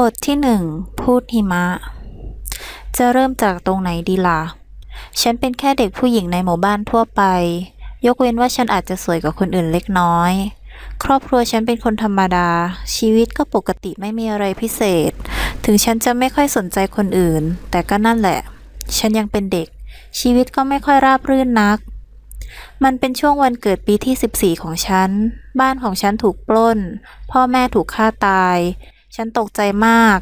บทที่หนึ่งพูดหิมะ จะเริ่มจากตรงไหนดีล่ะ ฉันเป็นแค่เด็กผู้หญิงในหมู่บ้านทั่วไป ยกเว้นว่าฉันอาจจะสวยกว่าคนอื่นเล็กน้อย ครอบครัวฉันเป็นคนธรรมดา ชีวิตก็ปกติไม่มีอะไรพิเศษ ถึงฉันจะไม่ค่อยสนใจคนอื่น แต่ก็นั่นแหละ ฉันยังเป็นเด็ก ชีวิตก็ไม่ค่อยราบรื่นนัก มันเป็นช่วงวันเกิดปีที่ 14 ของฉัน บ้านของฉันถูกปล้น พ่อแม่ถูกฆ่าตาย ฉันตกใจมาก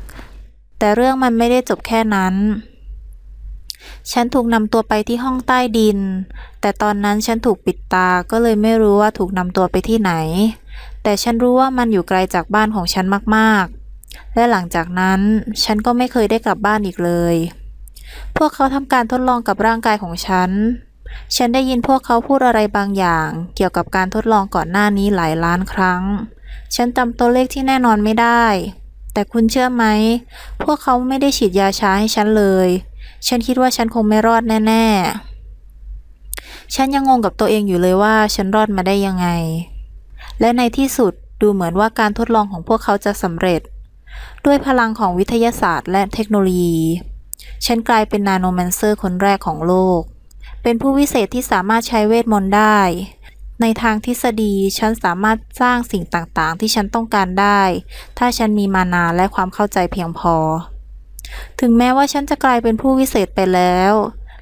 แต่เรื่องมันไม่ได้จบแค่นั้น ฉันถูกนำตัวไปที่ห้องใต้ดิน แต่ตอนนั้นฉันถูกปิดตาก็เลยไม่รู้ว่าถูกนำตัวไปที่ไหน แต่ฉันรู้ว่ามันอยู่ไกลจากบ้านของฉันมากๆ และหลังจากนั้นฉันก็ไม่เคยได้กลับบ้านอีกเลย พวกเขาทำการทดลองกับร่างกายของฉันฉันได้ยินพวกเขาพูดอะไรบางอย่าง เกี่ยวกับการทดลองก่อนหน้านี้หลายล้านครั้ง ฉันจำตัวเลขที่แน่นอนไม่ได้ แต่คุณเชื่อไหม พวกเขาไม่ได้ฉีดยาชาให้ฉันเลย ฉันคิดว่าฉันคงไม่รอดแน่ ๆ ฉันยังงงกับตัวเองอยู่เลยว่าฉันรอดมาได้ยังไง และในที่สุดดูเหมือนว่าการทดลองของพวกเขาจะสำเร็จ ด้วยพลังของวิทยาศาสตร์และเทคโนโลยี ฉันกลายเป็นนาโนแมนเซอร์คนแรกของโลก เป็นผู้วิเศษที่สามารถใช้เวทมนต์ได้ ในทางทฤษฎีฉันสามารถสร้างสิ่งต่างๆ ที่ฉันต้องการได้ ถ้าฉันมีมานาและความเข้าใจเพียงพอ ถึงแม้ว่าฉันจะกลายเป็นผู้วิเศษไปแล้ว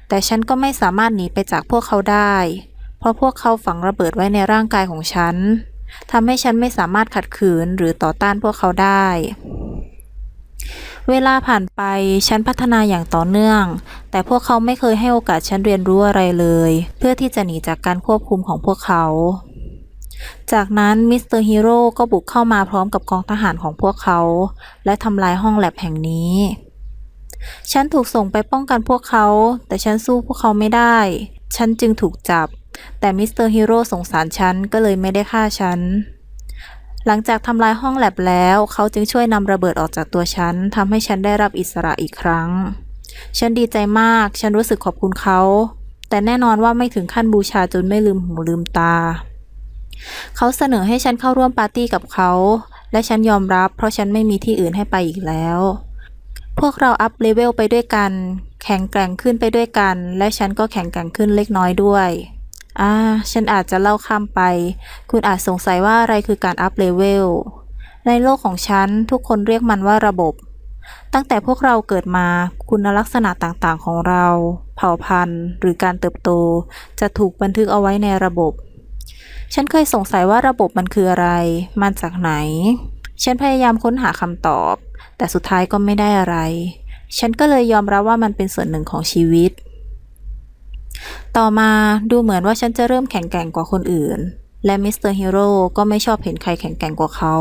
แต่ฉันก็ไม่สามารถหนีไปจากพวกเขาได้ เพราะพวกเขาฝังระเบิดไว้ในร่างกายของฉันทำให้ฉันไม่สามารถขัดขืนหรือต่อต้านพวกเขาได้ เวลาผ่านไปฉันพัฒนาอย่างต่อเนื่อง แต่พวกเขาไม่เคยให้โอกาสฉันเรียนรู้อะไรเลย เพื่อที่จะหนีจากการควบคุมของพวกเขา จากนั้นมิสเตอร์ฮีโร่ก็บุกเข้ามาพร้อมกับกองทหารของพวกเขา และทำลายห้องแลบแห่งนี้ ฉันถูกส่งไปป้องกันพวกเขา แต่ฉันสู้พวกเขาไม่ได้ ฉันจึงถูกจับ แต่มิสเตอร์ฮีโร่สงสารฉันก็เลยไม่ได้ฆ่าฉัน หลังจากทำลายห้องแลบแล้ว เขาจึงช่วยนำระเบิดออกจากตัวฉันทำให้ฉันได้รับอิสระอีกครั้ง ฉันดีใจมาก ฉันรู้สึกขอบคุณเขา แต่แน่นอนว่าไม่ถึงขั้นบูชาจนไม่ลืมหูลืมตา เขาเสนอให้ฉันเข้าร่วมปาร์ตี้กับเขา และฉันยอมรับ เพราะฉันไม่มีที่อื่นให้ไปอีกแล้ว พวกเราอัพเลเวลไปด้วยกัน แข็งแกร่งขึ้นไปด้วยกัน และฉันก็แข็งแกร่งขึ้นเล็กน้อยด้วย อ่า ฉันอาจจะเล่าข้ามไป คุณอาจสงสัยว่าอะไรคือการอัพเลเวล ในโลกของฉัน ทุกคนเรียกมันว่าระบบ ตั้งแต่พวกเราเกิดมา คุณลักษณะต่างๆของเรา เผ่าพันธุ์ หรือการเติบโต จะถูกบันทึกเอาไว้ในระบบ ฉันเคยสงสัยว่าระบบมันคืออะไรมาจากไหน ฉันพยายามค้นหาคำตอบ แต่สุดท้ายก็ไม่ได้อะไร ฉันก็เลยยอมรับว่ามันเป็นส่วนหนึ่งของชีวิต ต่อมาดูเหมือนว่าฉันจะเริ่มแข็งแกร่งกว่าคนอื่น และมิสเตอร์ฮีโร่ก็ไม่ชอบเห็นใครแข็งแกร่งกว่าเขา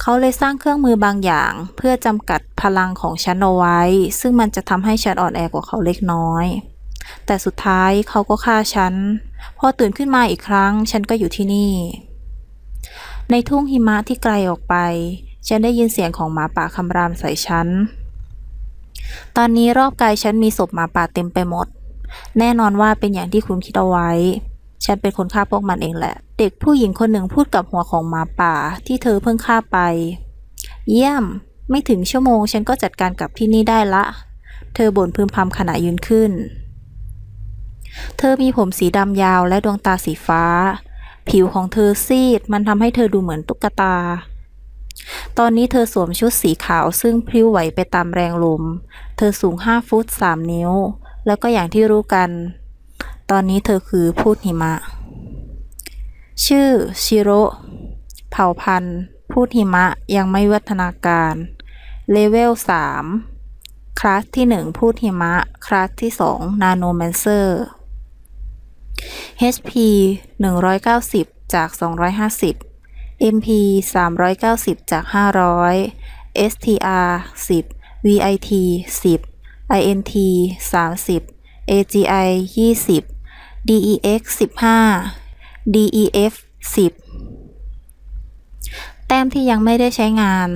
เขาเลยสร้างเครื่องมือบางอย่าง เพื่อจำกัดพลังของฉันเอาไว้ ซึ่งมันจะทำให้ฉันอ่อนแอกว่าเขาเล็กน้อย แต่สุดท้ายเขาก็ฆ่าฉัน พอตื่นขึ้นมาอีกครั้ง ฉันก็อยู่ที่นี่ ในทุ่งหิมะที่ไกลออกไป ฉันได้ยินเสียงของหมาป่าคำรามใส่ฉัน ตอนนี้รอบกายฉันมีศพหมาป่าเต็มไปหมด แน่นอนว่าเป็นอย่างที่คุณคิดเอาไว้ ฉันเป็นคนฆ่าพวกมันเองแหละ เด็กผู้หญิงคนหนึ่งพูดกับหัวของหมาป่าที่เธอเพิ่งฆ่าไป เยี่ยม ไม่ถึงชั่วโมงฉันก็จัดการกับที่นี่ได้ละ เธอบ่นพึมพำขณะยืนขึ้น เธอมีผมสีดำยาวและดวงตาสีฟ้า ผิวของเธอซีด มันทำให้เธอดูเหมือนตุ๊กตาตอนนี้เธอสวมชุดสีขาวซึ่งพลิ้วไหวไปตามแรงลม เธอสูง5ฟุต3นิ้ว แล้วก็อย่างที่รู้กัน ตอนนี้เธอคือพูดหิมะ ชื่อชิโร่เผ่าพันธุ์ พูดหิมะยังไม่วิวัฒนาการ เลเวล 3 คลาสที่ 1 พูดหิมะ คลาสที่ 2 นาโนแมนเซอร์ HP 190 จาก 250 MP 390 จาก 500 STR 10 VIT 10 INT 30 AGI 20 DEX 15 DEF 10 แต้มที่ยังไม่ได้ใช้งาน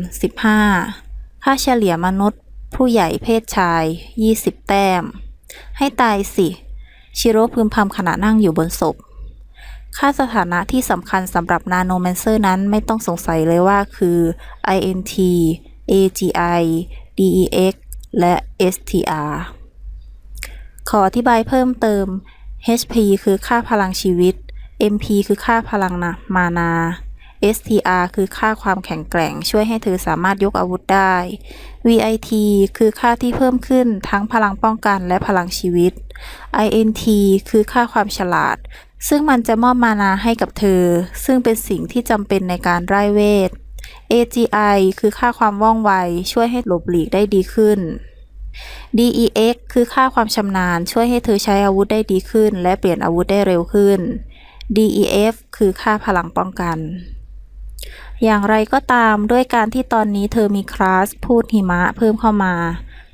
15 ค่าเฉลี่ยมนุษย์ ผู้ใหญ่เพศชาย 20 แต้ม ให้ตายสิ ชิโร่พึมพำขณะนั่งอยู่บนศพ ค่าสถานะที่สำคัญสำหรับนาโนแมนเซอร์นั้นไม่ต้องสงสัยเลยว่าคือ INT AGI DEX และ STR ขออธิบายเพิ่มเติม HP คือค่าพลังชีวิต MP คือค่าพลังนะมานา STR คือค่าความแข็งแกร่ง ช่วยให้เธอสามารถยกอาวุธได้ VIT คือค่าที่เพิ่มขึ้นทั้งพลังป้องกันและพลังชีวิต INT คือค่าความฉลาด ซึ่งมันจะมอบมานาให้กับเธอ ซึ่งเป็นสิ่งที่จำเป็นในการไร้เวท AGI คือค่าความว่องไว ช่วยให้หลบหลีกได้ดีขึ้น DEX คือค่าความชำนาญ ช่วยให้เธอใช้อาวุธได้ดีขึ้น และเปลี่ยนอาวุธได้เร็วขึ้น DEF คือค่าพลังป้องกัน อย่างไรก็ตามด้วยการที่ตอนนี้เธอมีคลาสพูดหิมะเพิ่มเข้ามา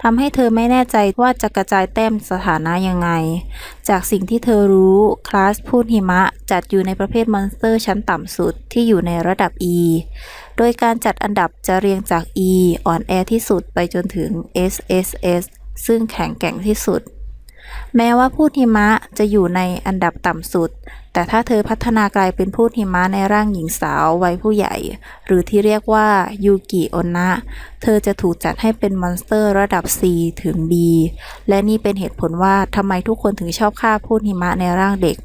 ทำให้เธอไม่แน่ใจว่าจะกระจายแต้มสถานะยังไง จากสิ่งที่เธอรู้คลาสพูดหิมะจัดอยู่ในประเภทมอนสเตอร์ชั้นต่ำสุดที่อยู่ในระดับ E โดยการจัดอันดับจะเรียงจาก E อ่อนแอที่สุดไปจนถึง SSS ซึ่งแข็งแกร่งที่สุด แม้ว่าพูดหิมะจะอยู่ในอันดับต่ำสุด แต่ถ้าเธอพัฒนากลายเป็นพูดหิมะในร่างหญิงสาววัยผู้ใหญ่ หรือที่เรียกว่ายูกิโอนะ เธอจะถูกจัดให้เป็นมอนสเตอร์ระดับ C ถึง B และนี่เป็นเหตุผลว่าทำไมทุกคนถึงชอบฆ่าพูดหิมะในร่างเด็ก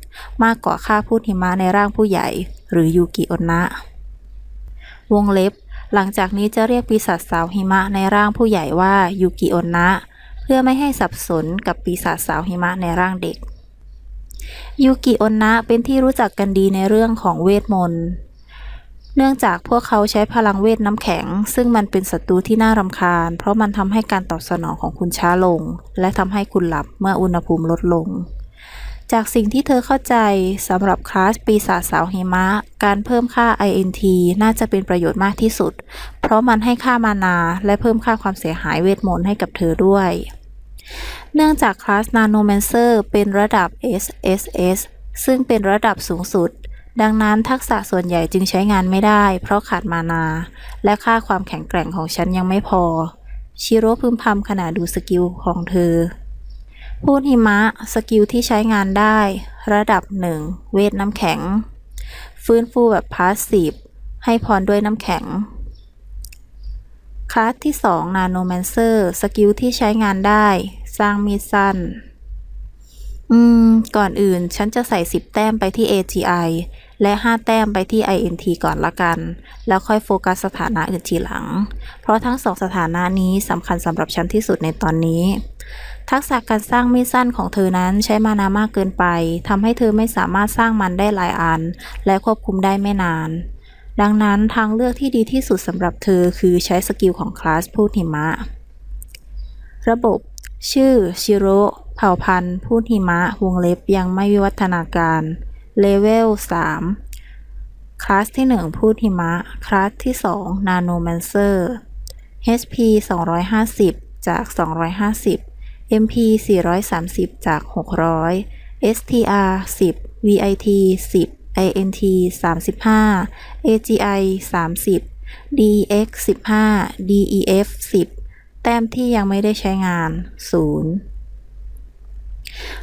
มากกว่าฆ่าพูดหิมะในร่างผู้ใหญ่ หรือยูกิโอนะ วงเล็บหลังจากนี้จะเรียกปีศาจสาวหิมะในร่างผู้ใหญ่ว่ายูกิโอนะ พื่อไม่ให้สับสนกับปีศาจสาวหิมะในร่างเด็ก ยูกิโอนะเป็นที่รู้จักกันดีในเรื่องของเวทมนต์ เนื่องจากพวกเขาใช้พลังเวทน้ำแข็ง ซึ่งมันเป็นศัตรูที่น่ารำคาญ เพราะมันทำให้การตอบสนองของคุณช้าลง และทำให้คุณหลับเมื่ออุณหภูมิลดลง จากสิ่งที่เธอเข้าใจสำหรับคลาสปีศาจสาวหิมะ การเพิ่มค่า INT น่าจะเป็นประโยชน์มากที่สุด เพราะมันให้ค่ามานาและเพิ่มค่าความเสียหายเวทมนต์ให้กับเธอด้วย เนื่องจากคลาส Nanomancer เป็นระดับ SSS ซึ่งเป็นระดับสูงสุด ดังนั้นทักษะส่วนใหญ่จึงใช้งานไม่ได้ เพราะขาดมานา และค่าความแข็งแกร่งของฉันยังไม่พอ ชิโร่พึมพำขณะดูสกิลของเธอ พูดหิมะ สกิลที่ใช้งานได้ ระดับ 1 เวทน้ำแข็ง ฟื้นฟูแบบพาสซีฟให้พรด้วยน้ำแข็ง คลาสที่2 Nanomancer สกิลที่ใช้งานได้ สร้างมีดสั้น อืม ก่อนอื่นฉันจะใส่ 10 แต้มไปที่ AGI และ 5 แต้มไปที่ INT ก่อนละกัน แล้วค่อยโฟกัสสถานะอื่นทีหลัง เพราะทั้งสองสถานะนี้สำคัญสำหรับฉันที่สุดในตอนนี้ ทักษะการสร้างมีดสั้นของเธอนั้นใช้มานามากเกินไปทำให้เธอไม่สามารถสร้างมันได้หลายอัน และควบคุมได้ไม่นาน ดังนั้นทางเลือกที่ดีที่สุดสำหรับเธอคือใช้สกิลของคลาสพูดหิมะ ระบบ ชื่อ ชิโร่เผ่าพันธุ์พูดหิมะ วงเล็บยังไม่วิวัฒนาการ เลเวล 3 คลาสที่ 1 พูดหิมะ คลาสที่ 2 นาโนแมนเซอร์ HP 250 จาก 250 MP 430 จาก 600 STR 10 VIT 10 INT 35 AGI 30 DX 15 DEF 10 แต้มที่ยังไม่ได้ใช้งาน 0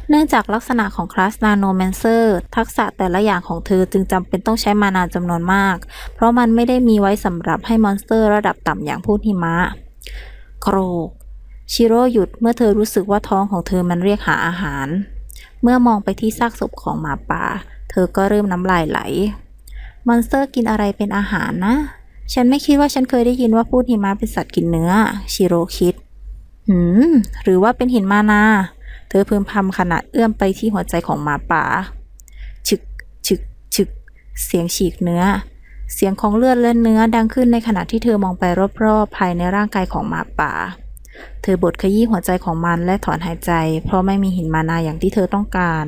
เนื่องจากลักษณะของคลาส Nanomancer ทักษะแต่ละอย่างของเธอจึงจำเป็นต้องใช้มานานจำนวนมาก เพราะมันไม่ได้มีไว้สำหรับให้มอนสเตอร์ระดับต่ำอย่างพูดหิมะโกรก ชิโร่หยุดเมื่อเธอรู้สึกว่าท้องของเธอมันเรียกหาอาหาร เมื่อมองไปที่ซากศพของหมาป่า เธอก็เริ่มน้ำลายไหล มอนสเตอร์กินอะไรเป็นอาหารนะ ฉันไม่คิดว่าฉันเคยได้ยินว่าพูดหิมะเป็นสัตว์กินเนื้อ ชิโร่คิด หืม หรือว่าเป็นหินมานา เธอพึมพำขณะเอื้อมไปที่หัวใจของหมาป่า ฉึก ฉึก ฉึก เสียงฉีกเนื้อ เสียงของเลือดและเนื้อดังขึ้นในขณะที่เธอมองไปรอบๆภายในร่างกายของหมาป่า เธอบดขยี้หัวใจของมันและถอนหายใจ เพราะไม่มีหินมานาอย่างที่เธอต้องการ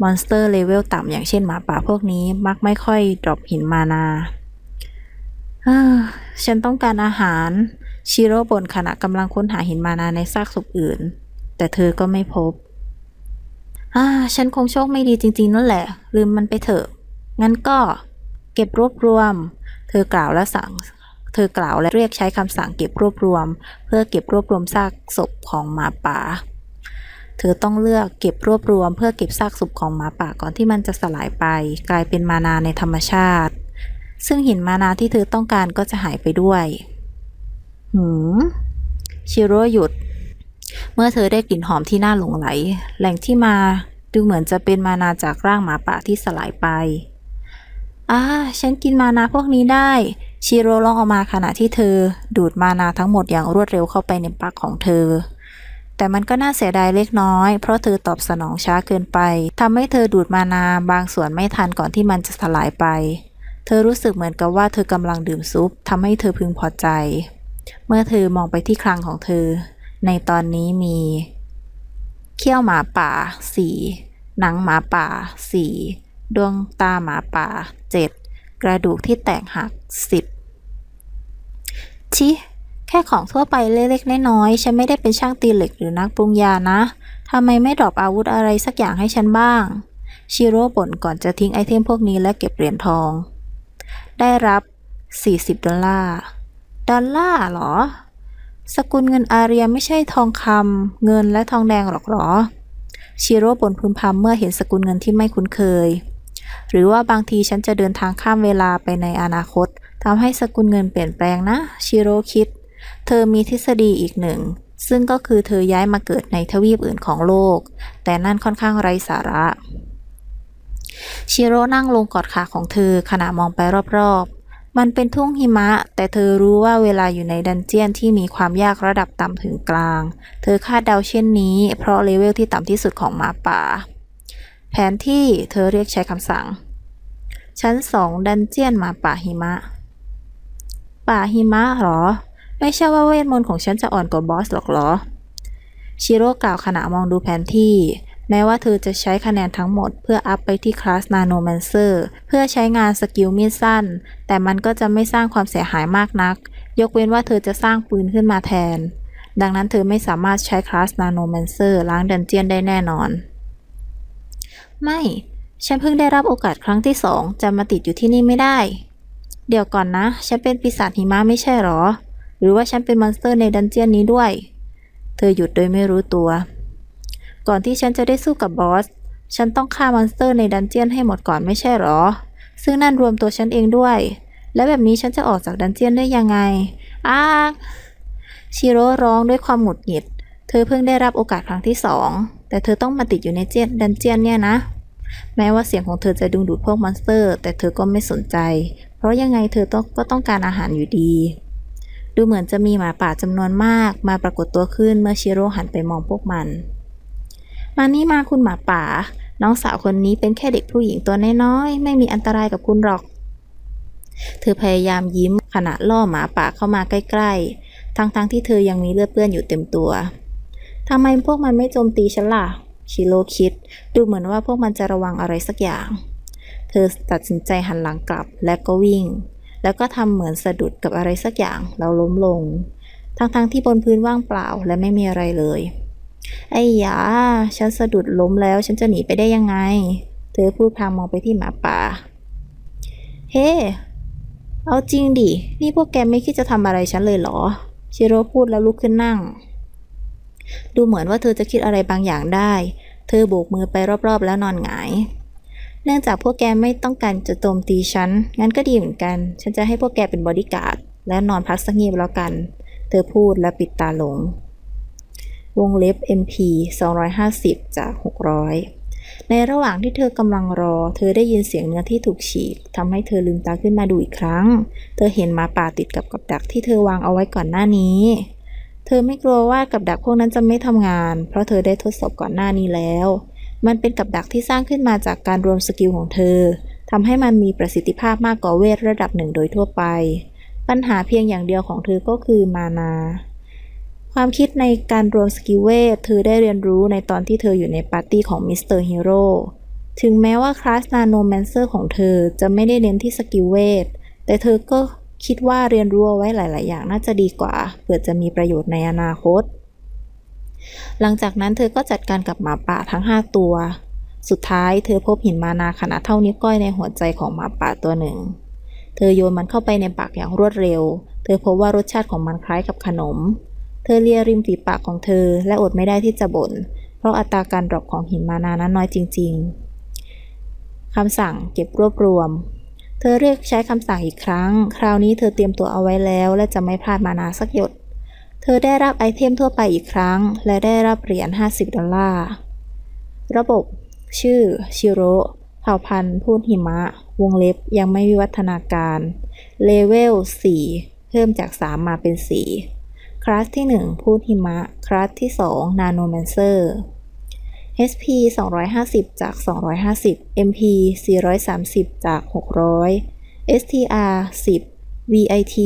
มอนสเตอร์เลเวลต่ำอย่างเช่นหมาป่าพวกนี้มักไม่ค่อยดรอปหินมานาฉันต้องการอาหาร ชิโร่บ่นขณะกำลังค้นหาหินมานาในซากศพอื่น แต่เธอก็ไม่พบอ่าฉันคงโชคไม่ดีจริงๆนั่นแหละ ลืมมันไปเถอะ งั้นก็ เก็บรวบรวม เธอกล่าวและสั่ง เธอกล่าวและเรียกใช้คำสั่งเก็บรวบรวม เพื่อเก็บรวบรวมซากศพของหมาป่า เธอต้องเลือกเก็บรวบรวม เพื่อเก็บซากศพของหมาป่าก่อนที่มันจะสลายไป กลายเป็นมานาในธรรมชาติ ซึ่งหินมานาที่เธอต้องการก็จะหายไปด้วย หืมชิโร่หยุด เมื่อเธอได้กลิ่นหอมที่น่าหลงไหล แหล่งที่มาดูเหมือนจะเป็นมานาจากร่างหมาป่าที่สลายไปอ่าฉันกินมานาพวกนี้ได้ ชิโร่ร้องออกมาขณะที่เธอดูดมานาทั้งหมดอย่างรวดเร็วเข้าไปในปากของเธอ แต่มันก็น่าเสียดายเล็กน้อย เพราะเธอตอบสนองช้าเกินไปทำให้เธอดูดมานาบางส่วนไม่ทันก่อนที่มันจะสลายไป เธอรู้สึกเหมือนกับว่าเธอกำลังดื่มซุปทำให้เธอพึงพอใจ เมื่อเธอมองไปที่คลังของเธอ ในตอนนี้มี เขี้ยวหมาป่าสี่หนังหมาป่าสี่ดวงตาหมาป่าเจ็ด กระดูกที่แตกหักสิบชิ แค่ของทั่วไปเล็กๆน้อยๆฉันไม่ได้เป็นช่างตีเหล็กหรือนักปรุงยานะทำไมไม่ดรอปอาวุธอะไรสักอย่างให้ฉันบ้าง ชิโร่บ่นก่อนจะทิ้งไอเทมพวกนี้และเก็บเหรียญทอง ได้รับ 40 ดอลลาร์ ดอลลาร์หรอ สกุลเงินอาเรียไม่ใช่ทองคำเงินและทองแดงหรอกหรอ ชิโร่บ่นพึมพำเมื่อเห็นสกุลเงินที่ไม่คุ้นเคย หรือว่าบางทีฉันจะเดินทางข้ามเวลาไปในอนาคตทำให้สกุลเงินเปลี่ยนแปลงนะ ชิโร่คิด เธอมีทฤษฎีอีกหนึ่ง ซึ่งก็คือเธอย้ายมาเกิดในทวีปอื่นของโลก แต่นั่นค่อนข้างไร้สาระชิโร่นั่งลงกอดขาของเธอขณะมองไปรอบๆ มันเป็นทุ่งหิมะ แต่เธอรู้ว่าเวลาอยู่ในดันเจียนที่มีความยากระดับต่ำถึงกลาง เธอคาดเดาเช่นนี้ เพราะเลเวลที่ต่ำที่สุดของหมาป่า แผนที่เธอเรียกใช้คำสั่ง ชั้นสองดันเจียนมาป่าหิมะ ป่าหิมะเหรอ ไม่ใช่ว่าเวทมนต์ของฉันจะอ่อนกว่าบอสหรอกเหรอ ชิโร่กล่าวขณะมองดูแผนที่ แม้ว่าเธอจะใช้คะแนนทั้งหมดเพื่ออัพไปที่คลาสนาโนแมนเซอร์เพื่อใช้งานสกิลมีดสั้น แต่มันก็จะไม่สร้างความเสียหายมากนัก ยกเว้นว่าเธอจะสร้างปืนขึ้นมาแทน ดังนั้นเธอไม่สามารถใช้คลาสนาโนแมนเซอร์ล้างดันเจียนได้แน่นอน ไม่ ฉันเพิ่งได้รับโอกาสครั้งที่สองจะมาติดอยู่ที่นี่ไม่ได้ เดี๋ยวก่อนนะ ฉันเป็นปีศาจหิมะไม่ใช่หรอ หรือว่าฉันเป็นมอนสเตอร์ในดันเจียนนี้ด้วย เธอหยุดโดยไม่รู้ตัว ก่อนที่ฉันจะได้สู้กับบอส ฉันต้องฆ่ามอนสเตอร์ในดันเจียนให้หมดก่อนไม่ใช่หรอ ซึ่งนั่นรวมตัวฉันเองด้วย และแบบนี้ฉันจะออกจากดันเจียนได้ยังไงอ้าชิโร่ร้องด้วยความหงุดหงิด เธอเพิ่งได้รับโอกาสครั้งที่สอง แต่เธอต้องมาติดอยู่ในเจียนดันเจียนเนี่ยนะ แม้ว่าเสียงของเธอจะดึงดูดพวกมอนสเตอร์ แต่เธอก็ไม่สนใจ เพราะยังไงเธอต้องก็ต้องการอาหารอยู่ดี ดูเหมือนจะมีหมาป่าจำนวนมากมาปรากฏตัวขึ้นเมื่อชิโร่หันไปมองพวกมัน มานี่มาคุณหมาป่า น้องสาวคนนี้เป็นแค่เด็กผู้หญิงตัวน้อยๆไม่มีอันตรายกับคุณหรอก เธอพยายามยิ้มขณะล่อหมาป่าเข้ามาใกล้ ๆ ทั้งๆที่เธอยังมีเลือดเปื้อนอยู่เต็มตัว ทำไมพวกมันไม่โจมตีฉันล่ะ ชิโร่คิด ดูเหมือนว่าพวกมันจะระวังอะไรสักอย่าง เธอตัดสินใจหันหลังกลับและก็วิ่ง แล้วก็ทำเหมือนสะดุดกับอะไรสักอย่างแล้วล้มลง ทั้งๆที่บนพื้นว่างเปล่าและไม่มีอะไรเลย ไอ้ยาฉันสะดุดล้มแล้วฉันจะหนีไปได้ยังไง เธอพูดพลางมองไปที่หมาป่า เฮ้เอาจริงดิ นี่พวกแกไม่คิดจะทำอะไรฉันเลยเหรอ ชิโร่พูดแล้วลุกขึ้นนั่ง ดูเหมือนว่าเธอจะคิดอะไรบางอย่างได้ เธอโบกมือไปรอบๆ แล้วนอนหงาย เนื่องจากพวกแกไม่ต้องการจะโจมตีฉัน งั้นก็ดีเหมือนกัน ฉันจะให้พวกแกเป็นบอดี้การ์ด และนอนพักสักงีบแล้วกัน เธอพูดและปิดตาลง วงเล็บ MP 250 จาก 600 ในระหว่างที่เธอกำลังรอ เธอได้ยินเสียงเนื้อที่ถูกฉีกทำให้เธอลืมตาขึ้นมาดูอีกครั้ง เธอเห็นหมาป่าติดกับกับดักที่เธอวางเอาไว้ก่อนหน้านี้ เธอไม่กลัวว่ากับดักพวกนั้นจะไม่ทำงาน เพราะเธอได้ทดสอบก่อนหน้านี้แล้ว มันเป็นกับดักที่สร้างขึ้นมาจากการรวมสกิลของเธอทำให้มันมีประสิทธิภาพมากกว่าเวทระดับหนึ่งโดยทั่วไป ปัญหาเพียงอย่างเดียวของเธอก็คือมานา ความคิดในการรวมสกิลเวทเธอได้เรียนรู้ในตอนที่เธออยู่ในปาร์ตี้ของมิสเตอร์ฮีโร่ถึงแม้ว่าคลาสนาโนแมนเซอร์ของเธอจะไม่ได้เน้นที่สกิลเวทแต่เธอก็ คิดว่าเรียนรู้เอาไว้หลาย ๆ อย่างน่าจะดีกว่า เผื่อจะมีประโยชน์ในอนาคต หลังจากนั้นเธอก็จัดการกับหมาป่าทั้ง 5 ตัว สุดท้ายเธอพบหินมานาขนาดเท่านิ้วก้อยในหัวใจของหมาป่าตัวหนึ่ง เธอโยนมันเข้าไปในปากอย่างรวดเร็ว เธอพบว่ารสชาติของมันคล้ายกับขนม เธอเลียริมฝีปากของเธอ และอดไม่ได้ที่จะบ่น เพราะอัตราการดรอปของหินมานานั้นน้อยจริง ๆคำสั่งเก็บรวบรวม เธอเรียกใช้คำสั่งอีกครั้ง คราวนี้เธอเตรียมตัวเอาไว้แล้ว และจะไม่พลาดมานาสักหยด เธอได้รับไอเทมทั่วไปอีกครั้ง และได้รับเหรียญ 50 ดอลลาร์ ระบบ ชื่อ ชิโร่ เผ่าพันธุ์ พูดหิมะ วงเล็บ ยังไม่วิวัฒนาการ เลเวล 4 เพิ่มจาก 3 มาเป็น 4 คลาสที่ 1 พูดหิมะ คลาสที่ 2 นาโนแมนเซอร์ SP 250 จาก 250 MP 430 จาก 600 STR 10 VIT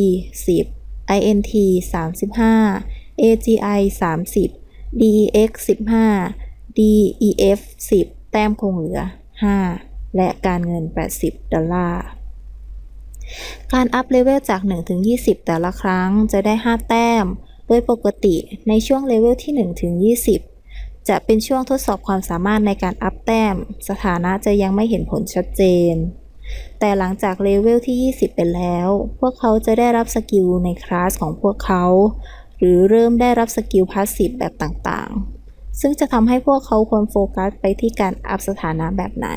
10 INT 35 AGI 30 DEX 15 DEF 10 แต้มคงเหลือ 5 และการเงิน 80 ดอลลาร์การอัพเลเวลจาก 1 ถึง 20 แต่ละครั้งจะได้ 5 แต้ม โดยปกติในช่วงเลเวลที่ 1 ถึง 20 จะเป็นช่วงทดสอบความสามารถในการอัพแต้ม สถานะจะยังไม่เห็นผลชัดเจน แต่หลังจากเลเวลที่ 20 ไปแล้ว พวกเขาจะได้รับสกิลในคลาสของพวกเขา หรือเริ่มได้รับสกิลพาสซีฟแบบต่างๆ ซึ่งจะทำให้พวกเขาควรโฟกัสไปที่การอัพสถานะแบบไหน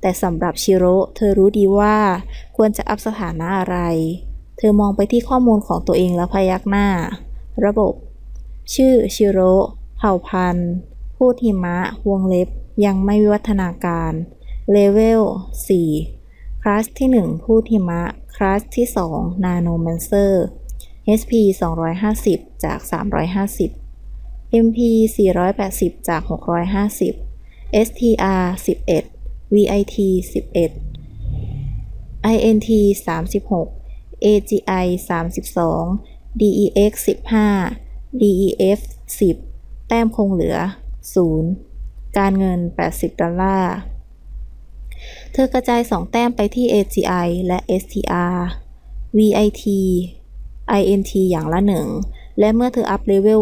แต่สำหรับชิโร่เธอรู้ดีว่าควรจะอัพสถานะอะไร เธอมองไปที่ข้อมูลของตัวเองแล้วพยักหน้า ระบบ ชื่อชิโร่ เผ่าพันธุ์พูดหิมะ วงเล็บ ยังไม่วิวัฒนาการ เลเวล 4 คลาสที่1พูดหิมะ คลาสที่ 2 นาโนแมนเซอร์ SP 250 จาก 350 MP 480 จาก 650 STR 11 VIT 11 INT 36 AGI 32 DEX 15 DEF 10 ต้มคงเหลือ 0 การเงิน 80 ดอลลาร์ เธอกระจาย 2 แต้มไปที่ AGI และ STR VIT INT อย่างละ 1 และเมื่อเธออัพเลเวล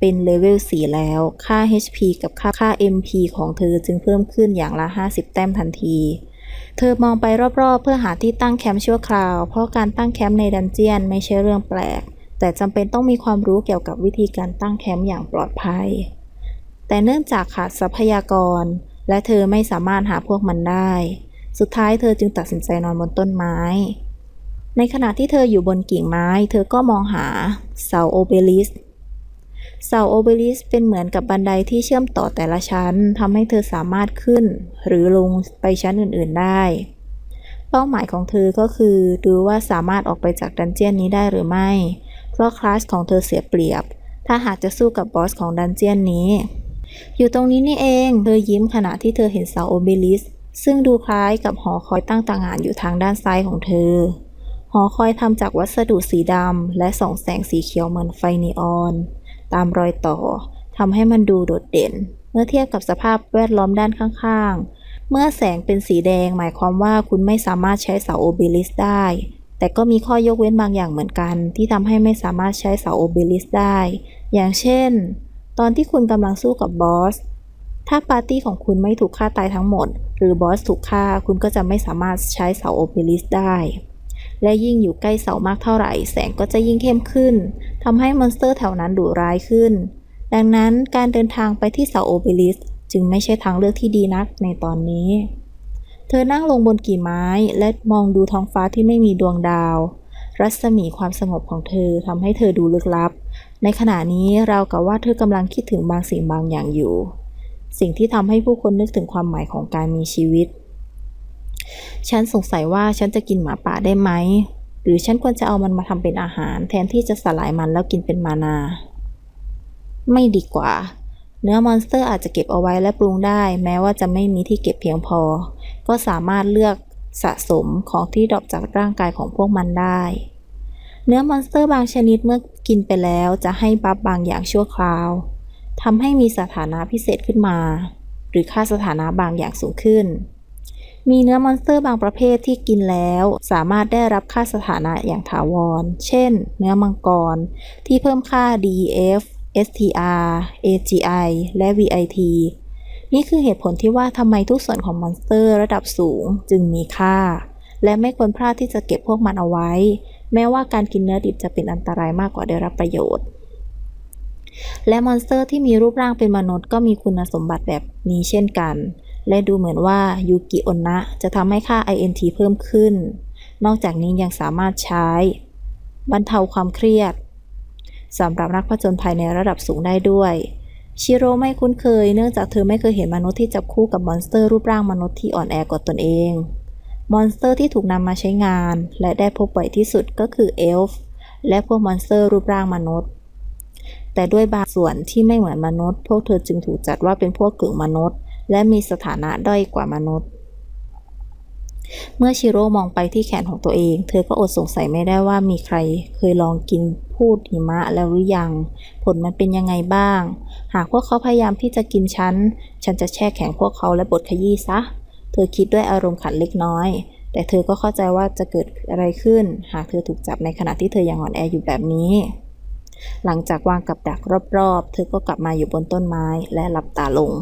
เป็นเลเวล 4 แล้ว ค่า HP กับค่าค่า MP ของเธอจึงเพิ่มขึ้นอย่างละ 50 แต้มทันที เธอมองไปรอบๆ เพื่อหาที่ตั้งแคมป์ชั่วคราว เพราะการตั้งแคมป์ในดันเจียนไม่ใช่เรื่องแปลก แต่จำเป็นต้องมีความรู้เกี่ยวกับวิธีการตั้งแคมป์อย่างปลอดภัย แต่เนื่องจากขาดทรัพยากร และเธอไม่สามารถหาพวกมันได้ สุดท้ายเธอจึงตัดสินใจนอนบนต้นไม้ ในขณะที่เธออยู่บนกิ่งไม้ เธอก็มองหาเสาโอเบลิสเสาโอเบลิสเป็นเหมือนกับบันไดที่เชื่อมต่อแต่ละชั้นทำให้เธอสามารถขึ้น หรือลงไปชั้นอื่น ๆ ได้ เป้าหมายของเธอก็คือดูว่าสามารถออกไปจากดันเจียนนี้ได้หรือไม่ เพราะคลาสของเธอเสียเปรียบ ถ้าหากจะสู้กับบอสของดันเจียนนี้ อยู่ตรงนี้นี่เอง เธอยิ้มขณะที่เธอเห็นเสาโอเบลิส ซึ่งดูคล้ายกับหอคอยตั้งต่างหานอยู่ทางด้านซ้ายของเธอ หอคอยทำจากวัสดุสีดำและส่องแสงสีเขียวเหมือนไฟนีออน ตามรอยต่อทำให้มันดูโดดเด่น เมื่อเทียบกับสภาพแวดล้อมด้านข้างๆ เมื่อแสงเป็นสีแดงหมายความว่าคุณไม่สามารถใช้เสาโอเบลิสได้ แต่ก็มีข้อยกเว้นบางอย่างเหมือนกัน ที่ทำให้ไม่สามารถใช้เสาโอเบลิสได้ อย่างเช่น ตอนที่คุณกำลังสู้กับบอส ถ้าปาร์ตี้ของคุณไม่ถูกฆ่าตายทั้งหมด หรือบอสถูกฆ่าคุณก็จะไม่สามารถใช้เสาโอเบลิสได้ และยิ่งอยู่ใกล้เสามากเท่าไหร่ แสงก็จะยิ่งเข้มขึ้นทำให้มอนสเตอร์แถวนั้นดุร้ายขึ้น ดังนั้นการเดินทางไปที่เสาโอเบลิสจึงไม่ใช่ทางเลือกที่ดีนักในตอนนี้ เธอนั่งลงบนกี่ไม้ และมองดูท้องฟ้าที่ไม่มีดวงดาว รัศมีความสงบของเธอทำให้เธอดูลึกลับ ในขณะนี้เรากับว่าเธอกำลังคิดถึงบางสิ่งบางอย่างอยู่ สิ่งที่ทำให้ผู้คนนึกถึงความหมายของการมีชีวิต ฉันสงสัยว่าฉันจะกินหมาป่าได้ไหม หรือฉันควรจะเอามันมาทำเป็นอาหาร แทนที่จะสลายมันแล้วกินเป็นมานา ไม่ดีกว่า เนื้อมอนสเตอร์อาจจะเก็บเอาไว้และปรุงได้ แม้ว่าจะไม่มีที่เก็บเพียงพอ ก็สามารถเลือกสะสมของที่ดรอปจากร่างกายของพวกมันได้ เนื้อมอนสเตอร์บางชนิดเมื่อกินไปแล้วจะให้บัฟบางอย่างชั่วคราวทำให้มีสถานะพิเศษขึ้นมา หรือค่าสถานะบางอย่างสูงขึ้น มีเนื้อมอนสเตอร์บางประเภทที่กินแล้ว สามารถได้รับค่าสถานะอย่างถาวร เช่น เนื้อมังกร ที่เพิ่มค่า DEF STR AGI และ VIT นี่คือเหตุผลที่ว่าทำไมทุกส่วนของมอนสเตอร์ระดับสูงจึงมีค่า และไม่ควรพลาดที่จะเก็บพวกมันเอาไว้ แม้ว่าการกินเนื้อดิบจะเป็นอันตรายมากกว่าได้รับประโยชน์ และมอนสเตอร์ที่มีรูปร่างเป็นมนุษย์ก็มีคุณสมบัติแบบนี้เช่นกัน และดูเหมือนว่ายูกิโอนนะจะทำให้ค่า INT เพิ่มขึ้น นอกจากนี้ยังสามารถใช้ บรรเทาความเครียด สำหรับนักผจญภัยในระดับสูงได้ด้วยชิโร่ไม่คุ้นเคยเนื่องจากเธอไม่เคยเห็นมนุษย์ที่จับคู่กับมอนสเตอร์รูปร่างมนุษย์ที่อ่อนแอกว่าตนเอง มอนสเตอร์ที่ถูกนำมาใช้งาน และได้พบบ่อยที่สุดก็คือเอลฟ์และพวกมอนสเตอร์รูปร่างมนุษย์ แต่ด้วยบางส่วนที่ไม่เหมือนมนุษย์ พวกเธอจึงถูกจัดว่าเป็นพวกกึ่งมนุษย์ และมีสถานะด้อยกว่ามนุษย์ เมื่อชิโร่มองไปที่แขนของตัวเอง เธอก็อดสงสัยไม่ได้ว่ามีใครเคยลองกิน พูดหิมะแล้วหรือยัง ผลมันเป็นยังไงบ้าง หากพวกเขาพยายามที่จะกินฉัน ฉันจะแช่แข็งพวกเขาและบดขยี้ซะ เธอคิดด้วยอารมณ์ขันเล็กน้อย แต่เธอก็เข้าใจว่าจะเกิดอะไรขึ้น หากเธอถูกจับในขณะที่เธอยังอ่อนแออยู่แบบนี้ หลังจากวางกับดักรอบๆ เธอก็กลับมาอยู่บนต้นไม้และหลับตาลง